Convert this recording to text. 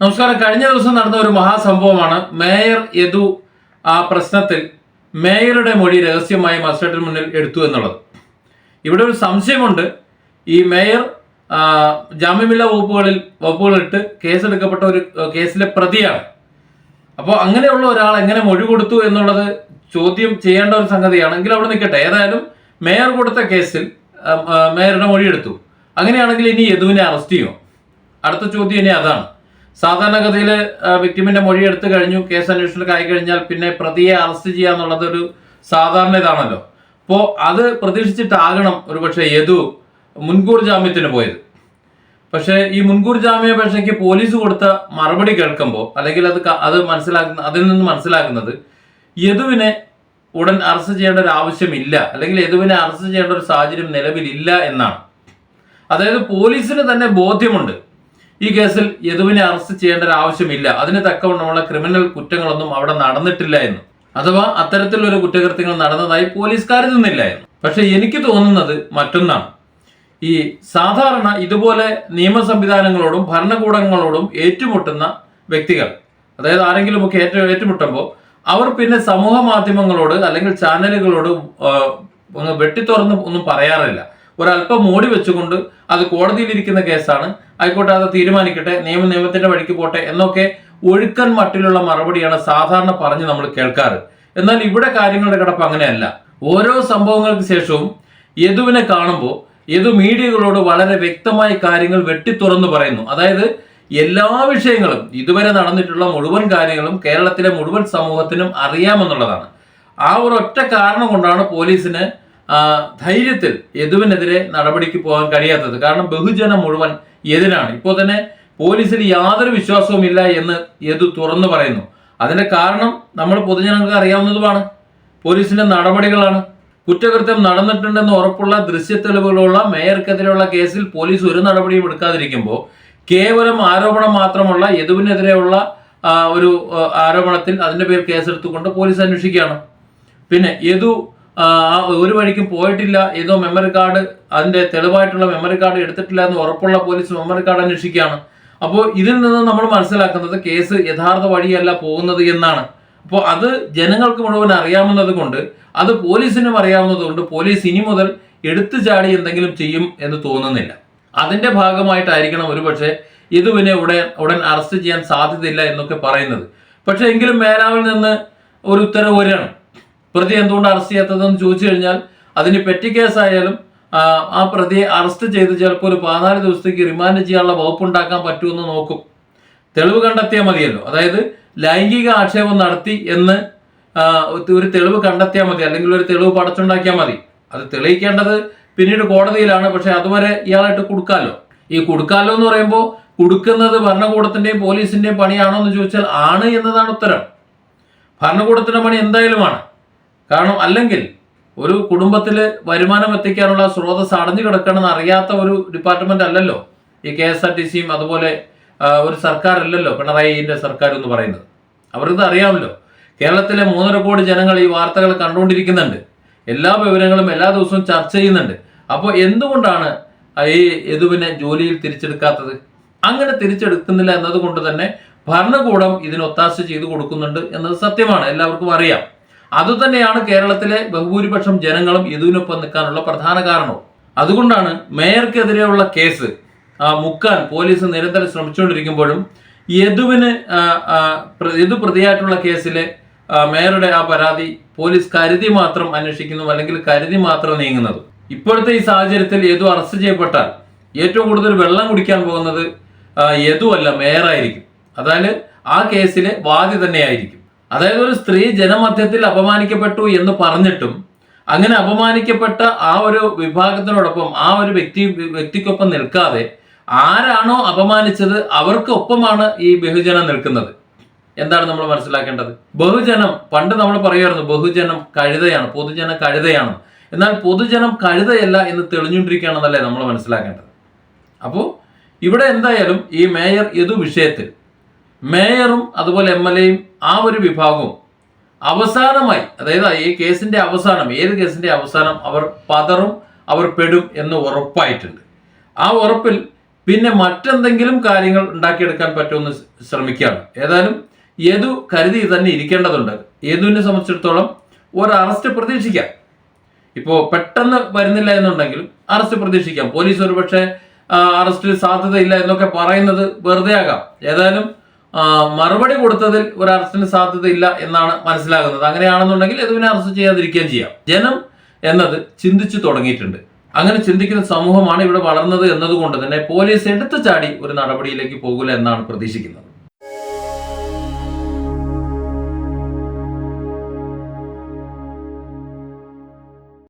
നമസ്കാരം. കഴിഞ്ഞ ദിവസം നടന്ന ഒരു മഹാസംഭവമാണ് മേയർ യദു ആ പ്രശ്നത്തിൽ മേയറുടെ മൊഴി രഹസ്യമായി മജിസ്ട്രേറ്റിന് മുന്നിൽ എടുത്തു എന്നുള്ളത്. ഇവിടെ ഒരു സംശയമുണ്ട്. ഈ മേയർ ജാമ്യമില്ലാ വകുപ്പുകളിൽ വകുപ്പുകളിട്ട് കേസെടുക്കപ്പെട്ട ഒരു കേസിലെ പ്രതിയാണ്. അപ്പോൾ അങ്ങനെയുള്ള ഒരാൾ എങ്ങനെ മൊഴി കൊടുത്തു എന്നുള്ളത് ചോദ്യം ചെയ്യേണ്ട ഒരു സംഗതിയാണ്. എങ്കിൽ അവിടെ നിൽക്കട്ടെ. ഏതായാലും മേയർ കൊടുത്ത കേസിൽ മേയറുടെ മൊഴി എടുത്തു. അങ്ങനെയാണെങ്കിൽ ഇനി യദുവിനെ അറസ്റ്റ് ചെയ്യുമോ അടുത്ത ചോദ്യം ഇനി അതാണ്. സാധാരണഗതിയിൽ വിക്ടിമിന്റെ മൊഴി എടുത്തു കഴിഞ്ഞു കേസ് അന്വേഷണത്തിലേക്ക് ആയി കഴിഞ്ഞാൽ പിന്നെ പ്രതിയെ അറസ്റ്റ് ചെയ്യുക എന്നുള്ളത് ഒരു സാധാരണ ഇതാണല്ലോ അപ്പോൾ അത് പ്രതീക്ഷിച്ചിട്ടാകണം ഒരുപക്ഷെ യദു മുൻകൂർ ജാമ്യത്തിന് പോയത്. പക്ഷേ ഈ മുൻകൂർ ജാമ്യാപേക്ഷയ്ക്ക് പോലീസ് കൊടുത്ത മറുപടി കേൾക്കുമ്പോൾ അല്ലെങ്കിൽ അത് അത് മനസ്സിലാക്കുന്ന അതിൽ നിന്ന് മനസ്സിലാക്കുന്നത് യദുവിനെ ഉടൻ അറസ്റ്റ് ചെയ്യേണ്ട ഒരു ആവശ്യമില്ല അല്ലെങ്കിൽ യദുവിനെ അറസ്റ്റ് ചെയ്യേണ്ട ഒരു സാഹചര്യം നിലവിലില്ല എന്നാണ്. അതായത് പോലീസിന് തന്നെ ബോധ്യമുണ്ട്. ഈ കേസിൽ യദുവിനെ അറസ്റ്റ് ചെയ്യേണ്ട ഒരു ആവശ്യമില്ല. അതിന് തക്കവണ്ണമുള്ള ക്രിമിനൽ കുറ്റങ്ങളൊന്നും അവിടെ നടന്നിട്ടില്ല എന്ന്. അഥവാ അത്തരത്തിലൊരു കുറ്റകൃത്യങ്ങൾ നടന്നതായി പോലീസ് കരുതുന്നില്ല എന്ന്. പക്ഷെ എനിക്ക് തോന്നുന്നത് മറ്റൊന്നാണ്. ഈ സാധാരണ ഇതുപോലെ നിയമ സംവിധാനങ്ങളോടും ഭരണകൂടങ്ങളോടും ഏറ്റുമുട്ടുന്ന വ്യക്തികൾ അതായത് ആരെങ്കിലുമൊക്കെ ഏറ്റ ഏറ്റുമുട്ടുമ്പോൾ അവർ പിന്നെ സമൂഹ മാധ്യമങ്ങളോട് അല്ലെങ്കിൽ ചാനലുകളോട് ഒന്ന് വെട്ടിത്തുറന്ന് ഒന്നും പറയാറില്ല. ഒരല്പം മോടി വെച്ചുകൊണ്ട് അത് കോടതിയിലിരിക്കുന്ന കേസാണ്. ആയിക്കോട്ടെ അത് തീരുമാനിക്കട്ടെ. നിയമ നിയമത്തിന്റെ വഴിക്ക് പോട്ടെ എന്നൊക്കെ ഒഴുക്കൻ മട്ടിലുള്ള മറുപടിയാണ് സാധാരണ പറഞ്ഞ് നമ്മൾ കേൾക്കാറ്. എന്നാൽ ഇവിടെ കാര്യങ്ങളുടെ കിടപ്പ് അങ്ങനെയല്ല. ഓരോ സംഭവങ്ങൾക്ക് ശേഷവും യദുവിനെ കാണുമ്പോൾ യദു മീഡിയകളോട് വളരെ വ്യക്തമായി കാര്യങ്ങൾ വെട്ടിത്തുറന്ന് പറയുന്നു. അതായത് എല്ലാ വിഷയങ്ങളും ഇതുവരെ നടന്നിട്ടുള്ള മുഴുവൻ കാര്യങ്ങളും കേരളത്തിലെ മുഴുവൻ സമൂഹത്തിനും അറിയാമെന്നുള്ളതാണ്. ആ ഒരു ഒറ്റ കാരണം കൊണ്ടാണ് പോലീസിന് ധൈര്യത്തിൽ യദുവിനെതിരെ നടപടിക്ക് പോകാൻ കഴിയാത്തത്. കാരണം ബഹുജനം മുഴുവൻ എതിരാണ്. ഇപ്പോൾ തന്നെ പോലീസിൽ യാതൊരു വിശ്വാസവും ഇല്ല എന്ന് യദു തുറന്നു പറയുന്നു. അതിന്റെ കാരണം നമ്മൾ പൊതുജനങ്ങൾക്ക് അറിയാവുന്നതുമാണ്. പോലീസിന്റെ നടപടികളാണ്. കുറ്റകൃത്യം നടന്നിട്ടുണ്ടെന്ന് ഉറപ്പുള്ള ദൃശ്യ തെളിവുകളുള്ള മേയർക്കെതിരെയുള്ള കേസിൽ പോലീസ് ഒരു നടപടിയും എടുക്കാതിരിക്കുമ്പോൾ കേവലം ആരോപണം മാത്രമുള്ള യദുവിനെതിരെയുള്ള ഒരു ആരോപണത്തിൽ അതിന്റെ പേരിൽ കേസെടുത്തുകൊണ്ട് പോലീസ് അന്വേഷിക്കുകയാണ്. പിന്നെ യദു ഒരു വഴിക്കും പോയിട്ടില്ല. ഏതോ മെമ്മറി കാർഡ് അതിന്റെ തെളിവായിട്ടുള്ള മെമ്മറി കാർഡ് എടുത്തിട്ടില്ല എന്ന് ഉറപ്പുള്ള പോലീസ് മെമ്മറി കാർഡ് അന്വേഷിക്കുകയാണ്. അപ്പോൾ ഇതിൽ നിന്ന് നമ്മൾ മനസ്സിലാക്കുന്നത് കേസ് യഥാർത്ഥ വഴിയല്ല പോകുന്നത് എന്നാണ്. അപ്പോൾ അത് ജനങ്ങൾക്ക് മുഴുവൻ അറിയാവുന്നത് കൊണ്ട് അത് പോലീസിനും അറിയാവുന്നത് കൊണ്ട് പോലീസ് ഇനി മുതൽ എടുത്തു ചാടി എന്തെങ്കിലും ചെയ്യും എന്ന് തോന്നുന്നില്ല. അതിന്റെ ഭാഗമായിട്ടായിരിക്കണം ഒരുപക്ഷെ ഇതുവിനെ ഉടൻ ഉടൻ അറസ്റ്റ് ചെയ്യാൻ സാധ്യതയില്ല എന്നൊക്കെ പറയുന്നത്. പക്ഷേ എങ്കിലും മേലാവിൽ നിന്ന് ഒരു ഉത്തരവ് വരികയാണ്. പ്രതി എന്തുകൊണ്ട് അറസ്റ്റ് ചെയ്യാത്തതെന്ന് ചോദിച്ചു കഴിഞ്ഞാൽ അതിന് പെറ്റി കേസായാലും ആ, പ്രതിയെ അറസ്റ്റ് ചെയ്ത് ചിലപ്പോൾ ഒരു പതിനാല് ദിവസത്തേക്ക് റിമാൻഡ് ചെയ്യാനുള്ള വകുപ്പ് ഉണ്ടാക്കാൻ പറ്റുമെന്ന് നോക്കും. തെളിവ് കണ്ടെത്തിയാൽ മതിയല്ലോ. അതായത് ലൈംഗിക ആക്ഷേപം നടത്തി എന്ന് ഒരു തെളിവ് കണ്ടെത്തിയാൽ മതി. അല്ലെങ്കിൽ ഒരു തെളിവ് പടച്ചുണ്ടാക്കിയാൽ മതി. അത് തെളിയിക്കേണ്ടത് പിന്നീട് കോടതിയിലാണ്. പക്ഷെ അതുവരെ ഇയാളായിട്ട് കൊടുക്കാമല്ലോ. ഈ കൊടുക്കാമല്ലോ എന്ന് പറയുമ്പോൾ കൊടുക്കുന്നത് ഭരണകൂടത്തിന്റെയും പോലീസിന്റെയും പണിയാണോ എന്ന് ചോദിച്ചാൽ ആണ് എന്നതാണ് ഉത്തരം. ഭരണകൂടത്തിന്റെ പണി എന്തായാലും ആണ് കാരണം അല്ലെങ്കിൽ ഒരു കുടുംബത്തിൽ വരുമാനം എത്തിക്കാനുള്ള സ്രോതസ് അടഞ്ഞു കിടക്കണമെന്ന് അറിയാത്ത ഒരു ഡിപ്പാർട്ട്മെന്റ് അല്ലല്ലോ. ഈ കെ എസ് ആർ ടി സിയും അതുപോലെ ഒരു സർക്കാർ അല്ലല്ലോ പിണറായിന്റെ സർക്കാർ എന്ന് പറയുന്നത്. അവർക്കിത് അറിയാമല്ലോ. കേരളത്തിലെ മൂന്നര കോടി ജനങ്ങൾ ഈ വാർത്തകൾ കണ്ടുകൊണ്ടിരിക്കുന്നുണ്ട്. എല്ലാ വിവരങ്ങളും എല്ലാ ദിവസവും ചർച്ച ചെയ്യുന്നുണ്ട്. അപ്പോൾ എന്തുകൊണ്ടാണ് ഈ യദുവിനെ ജോലിയിൽ തിരിച്ചെടുക്കാത്തത്? അങ്ങനെ തിരിച്ചെടുക്കുന്നില്ല എന്നതുകൊണ്ട് തന്നെ ഭരണകൂടം ഇതിന് ഒത്താശ ചെയ്തു കൊടുക്കുന്നുണ്ട് എന്നത് സത്യമാണ്. എല്ലാവർക്കും അറിയാം. അതുതന്നെയാണ് കേരളത്തിലെ ബഹുഭൂരിപക്ഷം ജനങ്ങളും ഇതിനൊപ്പം നിൽക്കാനുള്ള പ്രധാന കാരണവും. അതുകൊണ്ടാണ് മേയർക്കെതിരെയുള്ള കേസ് മുക്കാൻ പോലീസ് നിരന്തരം ശ്രമിച്ചുകൊണ്ടിരിക്കുമ്പോഴും യദുവിന് യദു പ്രതിയായിട്ടുള്ള കേസിലെ മേയറുടെ ആ പരാതി പോലീസ് കരുതി മാത്രം അന്വേഷിക്കുന്നു അല്ലെങ്കിൽ കരുതി മാത്രം നീങ്ങുന്നത്. ഇപ്പോഴത്തെ ഈ സാഹചര്യത്തിൽ യദു അറസ്റ്റ് ചെയ്യപ്പെട്ടാൽ ഏറ്റവും കൂടുതൽ വെള്ളം കുടിക്കാൻ പോകുന്നത് യദു അല്ല മേയറായിരിക്കും. അതായത് ആ കേസിലെ വാദി തന്നെയായിരിക്കും. അതായത് ഒരു സ്ത്രീ ജനമധ്യത്തിൽ അപമാനിക്കപ്പെട്ടു എന്ന് പറഞ്ഞിട്ടും അങ്ങനെ അപമാനിക്കപ്പെട്ട ആ ഒരു വിഭാഗത്തിനോടൊപ്പം ആ ഒരു വ്യക്തി വ്യക്തിക്കൊപ്പം നിൽക്കാതെ ആരാണോ അപമാനിച്ചത് അവർക്കൊപ്പമാണ് ഈ ബഹുജനം നിൽക്കുന്നത്. എന്താണ് നമ്മൾ മനസ്സിലാക്കേണ്ടത്? ബഹുജനം പണ്ട് നമ്മൾ പറയുമായിരുന്നു ബഹുജനം കഴുതയാണ് പൊതുജനം കഴുതയാണ്. എന്നാൽ പൊതുജനം കഴുതയല്ല എന്ന് തെളിഞ്ഞുകൊണ്ടിരിക്കുകയാണെന്നല്ലേ നമ്മൾ മനസ്സിലാക്കേണ്ടത്. അപ്പോൾ ഇവിടെ എന്തായാലും ഈ മേയർ ഏതു വിഷയത്തിൽ മേയറും അതുപോലെ എം എൽ എയും ആ ഒരു വിഭാഗവും അവസാനമായി അതായത് ഈ കേസിന്റെ അവസാനം ഏത് കേസിന്റെ അവസാനം അവർ പതറും അവർ പെടും എന്ന് ഉറപ്പായിട്ടുണ്ട്. ആ ഉറപ്പിൽ പിന്നെ മറ്റെന്തെങ്കിലും കാര്യങ്ങൾ ഉണ്ടാക്കിയെടുക്കാൻ പറ്റുമെന്ന് ശ്രമിക്കുകയാണ്. ഏതായാലും യദു കരുതി തന്നെ ഇരിക്കേണ്ടതുണ്ട്. യദുവിനെ സംബന്ധിച്ചിടത്തോളം ഒരു അറസ്റ്റ് പ്രതീക്ഷിക്കാം. ഇപ്പോൾ പെട്ടെന്ന് വരുന്നില്ല എന്നുണ്ടെങ്കിൽ അറസ്റ്റ് പ്രതീക്ഷിക്കാം. പോലീസ് ഒരുപക്ഷെ അറസ്റ്റ് സാധ്യതയില്ല എന്നൊക്കെ പറയുന്നത് വെറുതെ ആകാം ഏതായാലും മറുപടി കൊടുത്തതിൽ ഒരു അറസ്റ്റിന് സാധ്യതയില്ല എന്നാണ് മനസ്സിലാകുന്നത്. അങ്ങനെയാണെന്നുണ്ടെങ്കിൽ എതുവിനെ അറസ്റ്റ് ചെയ്യാതിരിക്കുകയും ചെയ്യാം. ജനം എന്നത് ചിന്തിച്ചു തുടങ്ങിയിട്ടുണ്ട്. അങ്ങനെ ചിന്തിക്കുന്ന സമൂഹമാണ് ഇവിടെ വളർന്നത് എന്നതുകൊണ്ട് തന്നെ പോലീസ് എടുത്തു ചാടി ഒരു നടപടിയിലേക്ക് പോകില്ല എന്നാണ് പ്രതീക്ഷിക്കുന്നത്.